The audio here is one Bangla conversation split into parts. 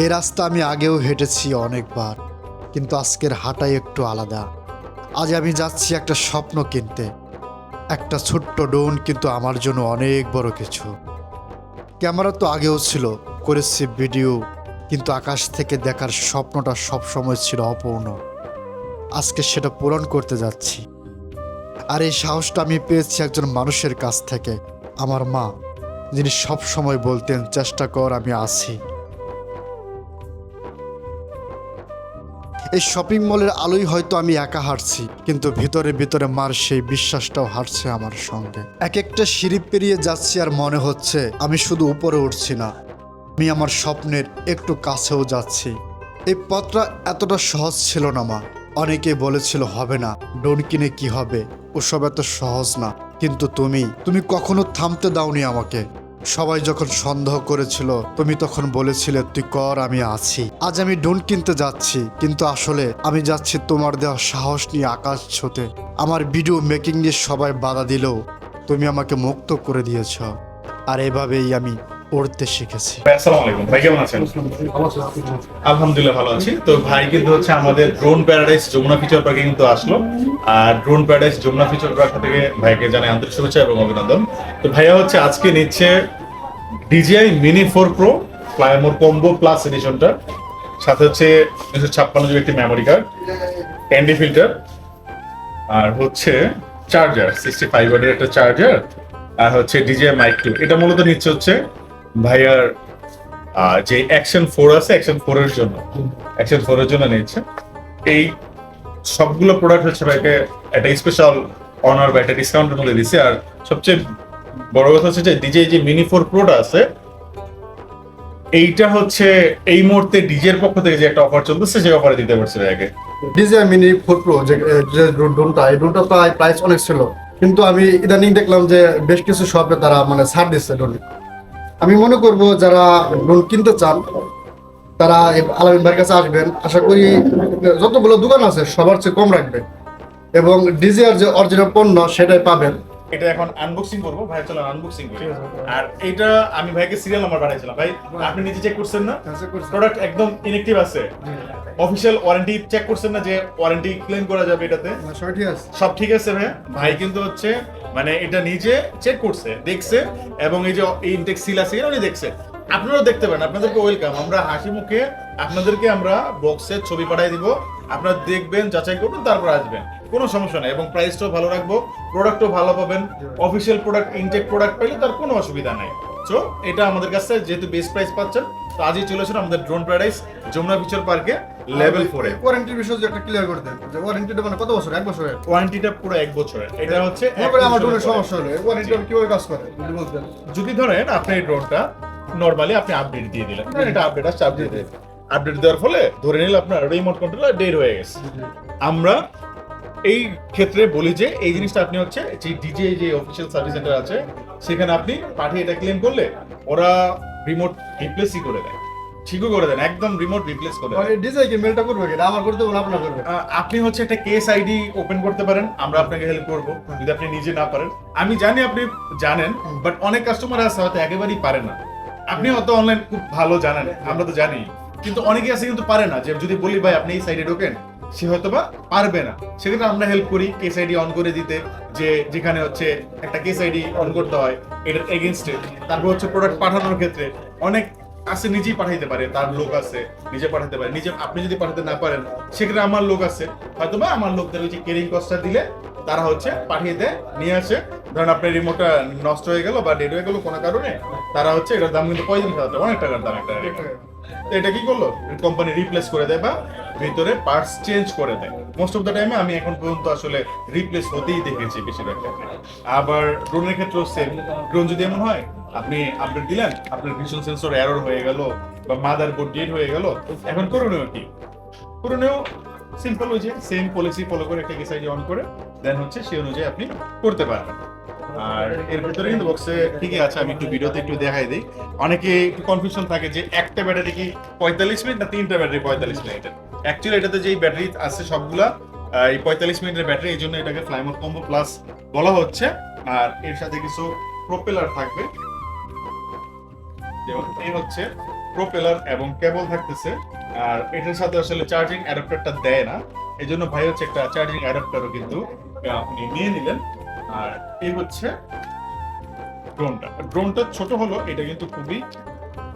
এই রাস্তা আমি আগেও হেঁটেছি অনেকবার, কিন্তু আজকের হাঁটাই একটু আলাদা। আজ আমি যাচ্ছি একটা স্বপ্ন কিনতে। একটা ছোট্ট ডোন কিন্তু আমার জন্য অনেক বড় কিছু। ক্যামেরা তো আগেও ছিল, করেছি ভিডিও, কিন্তু আকাশ থেকে দেখার স্বপ্নটা সবসময় ছিল অপূর্ণ। আজকে সেটা পূরণ করতে যাচ্ছি। আর এই সাহসটা আমি পেয়েছি একজন মানুষের কাছ থেকে, আমার মা, যিনি সব সময় বলতেন, চেষ্টা কর, আমি আছি। এই শপিং মলের আলোই হয়তো আমি একা হাঁটছি, কিন্তু ভিতরে ভিতরে মার সেই বিশ্বাসটাও হাঁটছে আমার সঙ্গে। এক একটা সিঁড়ি পেরিয়ে যাচ্ছি আর মনে হচ্ছে আমি শুধু উপরে উঠছি না, আমি আমার স্বপ্নের একটু কাছেও যাচ্ছি। এই পথটা এতটা সহজ ছিল না মা। অনেকে বলেছিল, হবে না, ডোন কিনে কি হবে? ওসব এত সহজ না। কিন্তু তুমি তুমি কখনো থামতে দাওনি আমাকে। সবাই যখন সন্দেহ করেছিল, তুমি তখন বলেছিলে, তুই কর, আমি আছি। আজ আমি ডোন কিনতে যাচ্ছি, কিন্তু আসলে আমি যাচ্ছি তোমার দেওয়া সাহস নিয়ে আকাশ ছোতে। আমার ভিডিও মেকিং নিয়ে সবাই বাধা দিলেও তুমি আমাকে মুক্ত করে দিয়েছ। আর এভাবেই আমি উড়তে শিখেছি। আসসালামু আলাইকুম। ভাই, কেমন আছেন? আলহামদুলিল্লাহ ভালো আছি। তো ভাই, কিন্তু হচ্ছে আমাদের ড্রোন প্যারাডাইস যমুনা ফিচার পার্কে কিন্তু আসলো। আর drone paradise Jamuna feature park থেকে ভাইকে জানাই আন্তরিক শুভেচ্ছা এবং অভিনন্দন। তো ভাইয়া হচ্ছে আজকে নিচ্ছে DJI mini four pro fly more combo plus এডিশনটা সাথে হচ্ছে দুশো ছাপ্পান্ন জিবি একটি মেমোরি কার্ড ক্যান্ডি ফিল্টার আর হচ্ছে চার্জার সিক্সটি ফাইভ ওয়াটের একটা চার্জার আর হচ্ছে ডিজিআই মাইক টু এটা মূলত নিচ্ছে হচ্ছে ভাইয়ার যে অ্যাকশন ফোর আছে অ্যাকশন জন্য অ্যাকশন জন্য নিচ্ছে এই সবগুলো প্রোডাক্ট হচ্ছে ভাইকে একটা স্পেশাল অনার বা একটা মধ্যে দিছে আর সবচেয়ে বড় কথা হচ্ছে যে ডিজে যে মিনি ফোর প্রোটা আছে, এইটা হচ্ছে এই মুহূর্তে ডিজের পক্ষ থেকে যে একটা অফার চলতেছে যে অফারে দিতে পারছে ভাইকে ডিজিআই মিনি ফোর প্রো যে ড্রোনটা এই প্রায় প্রাইস অনেক ছিল। কিন্তু আমি ইদানিং দেখলাম যে বেশ কিছু শপে তারা মানে ছাড় দিচ্ছে ড্রোন আমি মনে করব যারা লোন কিনতে চান, তারা আলামিন ভাইয়ের কাছে আসবেন। আশা করি যতগুলো দোকান আছে, সবার চেয়ে কম রাখবেন। এবং ডিজিআর যে অরিজিনাল পণ্য, সেটাই পাবেন। এটা এখন আনবক্সিং করব। ভাই চলো আনবক্সিং করি। আর এটা আমি ভাইকে সিরিয়াল নাম্বার পাঠাইছিলাম। ভাই আপনি নিজে চেক করছেন না? প্রোডাক্ট একদম ইনেকটিভ আছে। অফিসিয়াল ওয়ারেন্টি চেক করছেন না যে ওয়ারেন্টি ক্লেম করা যাবে এটাতে? আছে। সব ঠিক আছে ভাই? ভাই কিন্তু হচ্ছে মানে এটা নিজে চেক করছে দেখছে এবং এই যে ইনটেক সিল আছে এটা উনি দেখছে। আপনারাও দেখতে পারেন আপনাদেরকে ওয়েলকাম আমরা হাসি মুখে আপনাদেরকে আমরা বক্সের ছবি পাঠিয়ে দিব। আপনারা দেখবেন যাচাই করবেন তারপর আসবেন। কোনো সমস্যা নেই এবং প্রাইসটাও ভালো রাখব প্রোডাক্টও ভালো পাবেন অফিসিয়াল প্রোডাক্ট ইনটেক প্রোডাক্ট পাইলে তার কোনো অসুবিধা নাই। সো এটা আমাদের কাছে যেহেতু বেস্ট প্রাইস পাচ্ছেন তো আজই চলে আসুন আমাদের ড্রোন প্যারাডাইস যমুনা ফিচার পার্কে লেভেল ফোরে ওয়ারেন্টির বিষয় একটা ক্লিয়ার করে দেন যে ওয়ারেন্টিটা মানে কত বছর? এক বছরের? ওয়ারেন্টিটা পুরো এক বছরের। এটা হচ্ছে এক মনে করি আমার ড্রোনের সমস্যা হলে ওয়ারেন্টি কীভাবে কাজ করে? যদি বলতেন। যদি ধরেন আপনি এই ড্রোনটা নর্মালি আপনি আপডেট দিয়ে দিলেন এটা আপডেট আসছে আপডেট দিয়ে আপডেট দেওয়ার ফলে ধরে নিলে আপনার রিমোট কন্ট্রোলার ডেড হয়ে গেছে। আমরা এই ক্ষেত্রে বলি যে এই জিনিসটা আপনি হচ্ছে যে ডিজে যে অফিসিয়াল সার্ভিস সেন্টার আছে সেখানে আপনি পাঠিয়ে এটা ক্লেম করলে ওরা রিমোট রিপ্লেসই করে দেয়। ঠিকও করে দেন একদম রিমোট রিপ্লেস করে মানে ডিজাই কি মেলটা করবে কি? আমার করতে বলে আপনার করবে। আপনি হচ্ছে একটা কেস আইডি ওপেন করতে পারেন আমরা আপনাকে হেল্প করব যদি আপনি নিজে না পারেন। আমি জানি আপনি জানেন বাট অনেক কাস্টমার আছে হয়তো একেবারেই পারে না। আপনি হয়তো অনলাইন খুব ভালো জানেন আমরা তো জানি। কিন্তু অনেকে আছে কিন্তু পারে না যে যদি বলি ভাই আপনি এই সাইডে ঢোকেন? সে হয়তো বা পারবে না। সেক্ষেত্রে আমরা হেল্প করি কেস আইডি অন করে দিতে যে যেখানে হচ্ছে একটা কেস আইডি অন করতে হয় এটার এগেনস্টে তারপর হচ্ছে প্রোডাক্ট পাঠানোর ক্ষেত্রে অনেক আছে নিজেই পাঠাইতে পারে তার লোক আছে নিজে পাঠাতে পারে। নিজে আপনি যদি পাঠাতে না পারেন সেক্ষেত্রে আমার লোক আছে। হয়তো বা আমার লোকদের যে কেরিং কস্টটা দিলে তারা হচ্ছে পাঠিয়ে দেয় নিয়ে আসে। ধরেন আপনার রিমোটটা নষ্ট হয়ে গেল বা ডেড হয়ে গেল কোনো কারণে তারা হচ্ছে এটার দাম কিন্তু পঁয়ত্রিশ হাজার টাকা, অনেক টাকার দাম। একটা এটা কি করল? কোম্পানি রিপ্লেস করে দেয় বা ভিতরে পার্টস চেঞ্জ করে দেয়। মোস্ট অফ দ্য টাইমে আমি এখন পর্যন্ত আসলে রিপ্লেস হতেই দেখেছি বেশিরভাগ আবার ড্রোনের ক্ষেত্রেও সেম ড্রোন যদি এমন হয়, আপনি আপডেট দিলেন, আপনার ভিশন সেন্সর এরর হয়ে গেল বা মাদার বোর্ড ডেড হয়ে গেল, এখন করণীয় কি? করণীয় সিম্পল ওই যে সেম পলিসি ফলো করে একটা কেস অন করে দেন হচ্ছে সেই অনুযায়ী আপনি করতে পারবেন। আর এর ভিতরে কিন্তু বক্সে ঠিকই আছে, আমি একটু ভিডিওতে একটু দেখাই দিই। অনেকে একটু কনফিউশন থাকে যে একটা ব্যাটারি কি পঁয়তাল্লিশ মিনিট না তিনটা ব্যাটারি পঁয়তাল্লিশ মিনিটের অ্যাকচুয়ালি এটাতে যেই ব্যাটারি আছে সবগুলা এই পঁয়তাল্লিশ মিনিটের ব্যাটারি এই জন্য এটাকে ফ্লাইমোর কম্বো প্লাস বলা হচ্ছে। আর এর সাথে কিছু প্রোপেলার থাকবে। এই হচ্ছে প্রোপেলার এবং কেবল থাকতেছে। আর এটার সাথে আসলে চার্জিং অ্যাডাপ্টারটা দেয় না। এই জন্য ভাই হচ্ছে একটা চার্জিং অ্যাডাপ্টারও কিন্তু আহ, উনি নিয়ে নিলেন। আর এই হচ্ছে ড্রোনটা ড্রোনটা ছোট হলো এটা কিন্তু খুবই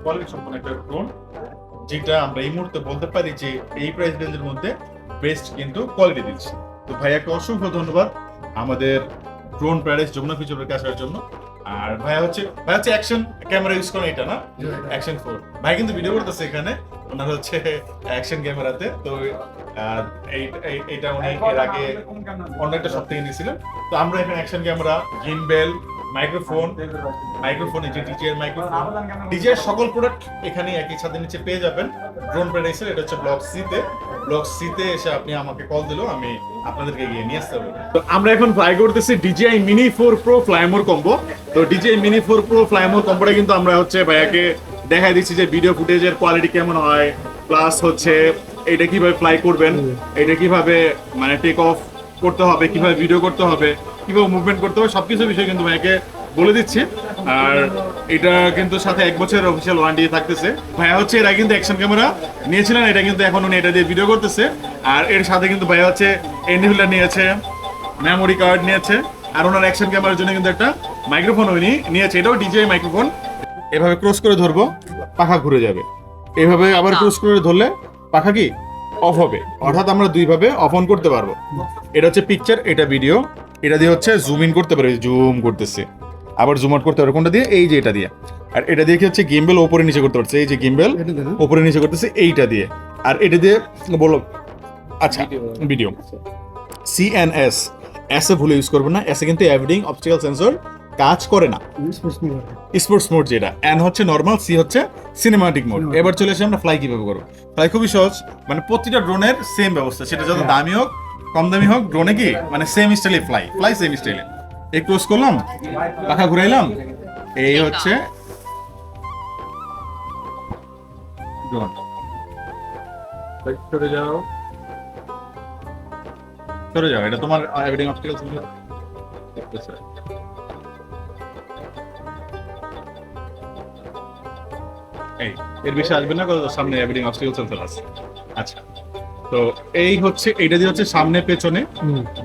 কোয়ালিটি সম্পন্ন একটা ড্রোন যেটা আমরা এই মুহূর্তে বলতে পারি যে এই প্রাইস রেঞ্জের মধ্যে বেস্ট কিন্তু কোয়ালিটি দিচ্ছে। তো ভাইয়াকে অসংখ্য ধন্যবাদ আমাদের ড্রোন প্যারেস যমুনা ফিচারের কাছে আসার জন্য। আর ভাইয়া হচ্ছে ভাই হচ্ছে অ্যাকশন ক্যামেরা ইউজ করেন এটা না? অ্যাকশন ফোর ভাই কিন্তু ভিডিও করতেছে এখানে ওনার হচ্ছে অ্যাকশন ক্যামেরাতে তো আহ, এই- এই- এইটা উনি এর আগে অন্য একটা সব থেকে নিয়েছিলেন। তো আমরা এখানে action camera gimbal microphone microphone, এই যে ডিজের মাইক্রোফোন। ডিজের সকল প্রোডাক্ট এখানে একই ছাদের নিচে পেয়ে যাবেন। ড্রোন প্যারাইসের এটা হচ্ছে ব্লক সিতে ব্লক সিতে এসে আপনি আমাকে কল দিলেও আমি আপনাদেরকে গিয়ে নিয়ে আসতে পারব। তো আমরা এখন ফ্লাই করতেছি DJI mini four pro fly more combo তো DJI mini four pro fly more কম্বোটা কিন্তু আমরা হচ্ছে ভাইয়াকে দেখাই দিচ্ছি যে ভিডিও ফুটেজের কোয়ালিটি কেমন হয়। প্লাস হচ্ছে এটা কীভাবে ফ্লাই করবেন এটা কীভাবে মানে টেক অফ করতে হবে, কীভাবে ভিডিও করতে হবে। কীভাবে মুভমেন্ট করতে হবে সবকিছু বিষয় কিন্তু ভাইয়াকে বলে দিচ্ছি। আর এটা কিন্তু সাথে এক বছরের অফিসিয়াল ওয়ারেন্টি থাকতেছে। ভাইয়া হচ্ছে এরা কিন্তু অ্যাকশন ক্যামেরা নিয়েছিলেন, এটা কিন্তু এখন উনি এটা দিয়ে ভিডিও করতেছে। আর এর সাথে কিন্তু ভাইয়া হচ্ছে এন্ডিহুলার নিয়েছে মেমোরি কার্ড নিয়েছে, আর ওনার অ্যাকশন ক্যামেরার জন্য কিন্তু একটা মাইক্রোফোন উনি নিয়েছে, এটাও ডিজিআই মাইক্রোফোন এভাবে ক্রস করে ধরবো, পাখা ঘুরে যাবে। এভাবে আবার ক্রস করে ধরলে পাখা কি? অফ হবে। অর্থাৎ আমরা দুইভাবে অফ অন করতে পারব। এটা হচ্ছে পিকচার এটা ভিডিও এটা দিয়ে হচ্ছে জুম ইন করতে পারবে জুম করতেছে। আবার জুম আউট করতে পারবে কোনটা দিয়ে? এই যে এটা দিয়ে। আর এটা দিয়ে কি হচ্ছে? গিম্বেল ওপরে নিচে করতে পারছে এই যে গিম্বেল ওপরে নিচে করতেছে এইটা দিয়ে। আর এটা দিয়ে বলো আচ্ছা ভিডিও সিএনএস এস এ ভুলে ইউজ করবে না। এস এ কিন্তু এভিডিং অবস্টিক্যাল সেন্সর কাজ করে না। স্পোর্টস মোড যেটা। এন হচ্ছে নর্মাল সি হচ্ছে সিনেমাটিক মোড এবার চলে এসে আমরা ফ্লাই কীভাবে করব? ফ্লাই খুবই সহজ। মানে প্রতিটা ড্রোনের সেম ব্যবস্থা। সেটা যত দামি হোক কম দামি হোক ড্রোনে কি? মানে সেম স্টাইলে ফ্লাই ফ্লাই সেম স্টাইলে এই ক্লোজ করলাম পাখা ঘুরাইলাম এই হচ্ছে ড্রোন সরে যাও। সরে যাও এটা তোমার এভিডিং সেন্সর এই এর বেশি আসবে না সামনে এভিডিং অবস্টিক্যাল সেন্সর আছে আচ্ছা। তো এই হচ্ছে এটা দিয়ে হচ্ছে সামনে পেছনে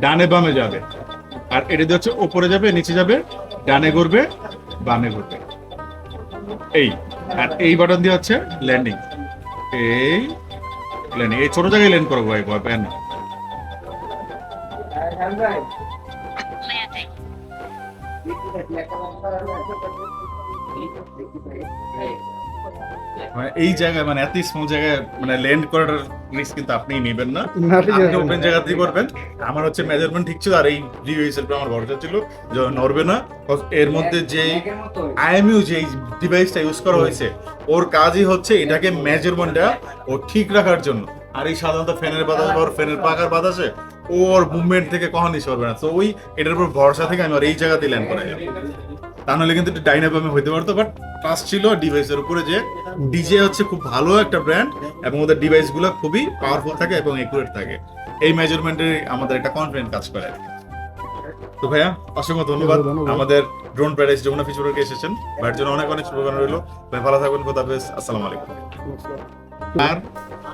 ডানে বামে যাবে। আর এটা দিয়ে হচ্ছে উপরে যাবে নিচে যাবে ডানে ঘুরবে বামে ঘুরবে। এই আর এই বাটন দিয়ে হচ্ছে ল্যান্ডিং এই ল্যান্ডিং এই ছোট জায়গায় ল্যান্ড করব ভাই ভয় পায় না। মানে এই জায়গায় মানে এত স্মল জায়গায় মানে ল্যান্ড করার রিস্ক কিন্তু আপনি নেবেন না। আপনি ওপেন জায়গাতেই করবেন। আমার হচ্ছে মেজারমেন্ট ঠিক ছিল আর এই ডিভাইসের উপর আমার ভরসা ছিল যে নড়বে না। এর মধ্যে যে আইএমইউ যে ডিভাইসটা ইউজ করা হয়েছে ওর কাজই হচ্ছে এটাকে মেজারমেন্টটা ও ঠিক রাখার জন্য। আর এই সাধারণত ফ্যানের বাতাস বা ওর ফ্যানের পাকার বাতাসে ওর মুভমেন্ট থেকে কখনই সরবে না। তো ওই এটার উপর ভরসা থেকে আমি আর এই জায়গাতে ল্যান্ড করা যাবে তা নাহলে কিন্তু একটু ডাইনাবামে হইতে পারতো বাট ট্রাস্ট ছিল ডিভাইসের উপরে যে ডিজে হচ্ছে খুব ভালো একটা ব্র্যান্ড এবং ওদের ডিভাইসগুলো খুবই পাওয়ারফুল থাকে এবং একুরেট থাকে। এই মেজারমেন্টে আমাদের একটা কনফিডেন্ট কাজ করে তো ভাইয়া অসংখ্য ধন্যবাদ। আমাদের ড্রোন প্যারাডাইস যমুনা ফিচারকে এসেছেন। ভাইয়ের জন্য অনেক অনেক শুভকামনা রইল। ভাই ভালো থাকবেন আসসালামু আলাইকুম। আর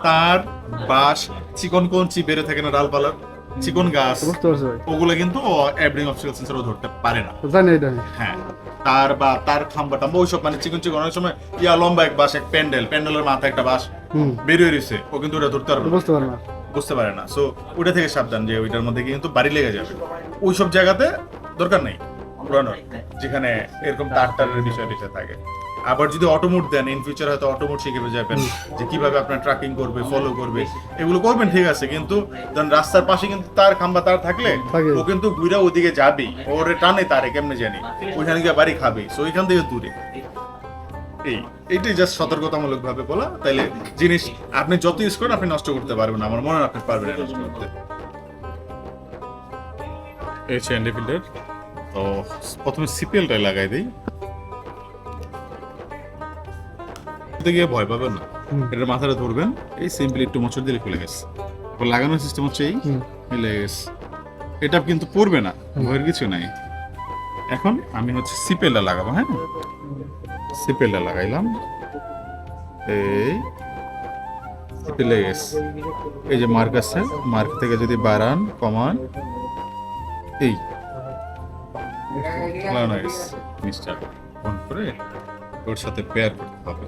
তার বাঁশ চিকন কঞ্চি বেড়ে থাকে না ডালপালার। চিকন গাছ বুঝতে পারছি ওগুলো কিন্তু ধরতে পারে না। জানি এটা হ্যাঁ তার বা তার খাম্বা টাম্বা ওইসব মানে চিকন চিকন অনেক সময় ইয়া লম্বা এক বাস এক প্যান্ডেল প্যান্ডেলের মাথায় একটা বাস বেরিয়ে রয়েছে ও কিন্তু ওটা ধরতে পারবে বুঝতে পারি না বুঝতে পারে না। সো ওটা থেকে সাবধান যে ওইটার মধ্যে কিন্তু বাড়ি লেগে যাবে। ওইসব জায়গাতে দরকার নেই। যেখানে এরকম তার টারের বিষয় বিষয় থাকে। আবার যদি অটোমোট দেন ইন ফিউচার হয়তো অটোমোট শিখে যাবেন। যে কীভাবে আপনার ট্র্যাকিং করবে ফলো করবে এগুলো করবেন ঠিক আছে। কিন্তু ধরেন রাস্তার পাশে কিন্তু তার খাম্বা তার থাকলে ও কিন্তু ঘুরে ওদিকে যাবেই। ওর টানে তারে কেমনে জানি? ওইখানে গিয়ে বাড়ি খাবে। সো ওইখান থেকে দূরে। এই এইটাই জাস্ট সতর্কতামূলক ভাবে বলা। তাইলে জিনিস আপনি যত ইউজ করেন আপনি নষ্ট করতে পারবেন আমার মনে হয় আপনি পারবেন না নষ্ট করতে। এই হ্যান্ডি ফিল্টার তো প্রথমে সিপিএলটাই লাগাই দিই। এতে গিয়ে ভয় পাবেন না। এটা মাথাটা ধরবেন এই সিম্পলি একটু মোচড় দিলে খুলে গেছে। এবার লাগানোর সিস্টেম হচ্ছে এই মিলে গেছে। এটা কিন্তু পড়বে না ভয়ের কিছু নাই। এখন আমি হচ্ছে সিপেলটা লাগাবো হ্যাঁ? সিপেলটা লাগাইলাম। এই পেলে গেছে। এই যে মার্ক আছে মার্ক থেকে যদি বাড়ান কমান। এই। নাইস মিস্টার ফোন করে ওর সাথে পেয়ার করতে হবে।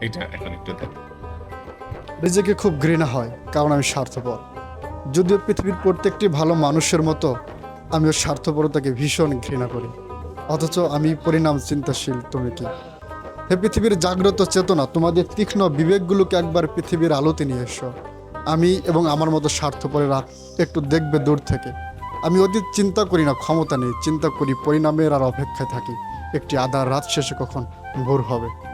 এইটা এখন একটু দেখ। নিজেকে খুব ঘৃণা হয়, কারণ আমি স্বার্থপর। যদিও পৃথিবীর প্রত্যেকটি ভালো মানুষের মতো আমিও স্বার্থপরতাকে ভীষণ ঘৃণা করি। অথচ আমি পরিণাম চিন্তাশীল, তুমি কি? হে পৃথিবীর জাগ্রত চেতনা, তোমাদের তীক্ষ্ণ বিবেকগুলোকে একবার পৃথিবীর আলোতে নিয়ে এসো। আমি এবং আমার মতো স্বার্থপরেরা একটু দেখবে দূর থেকে। আমি অতীত চিন্তা করি না, ক্ষমতা নেই। চিন্তা করি পরিণামের আর অপেক্ষায় থাকি। একটি আধার রাত শেষে কখন ভোর হবে।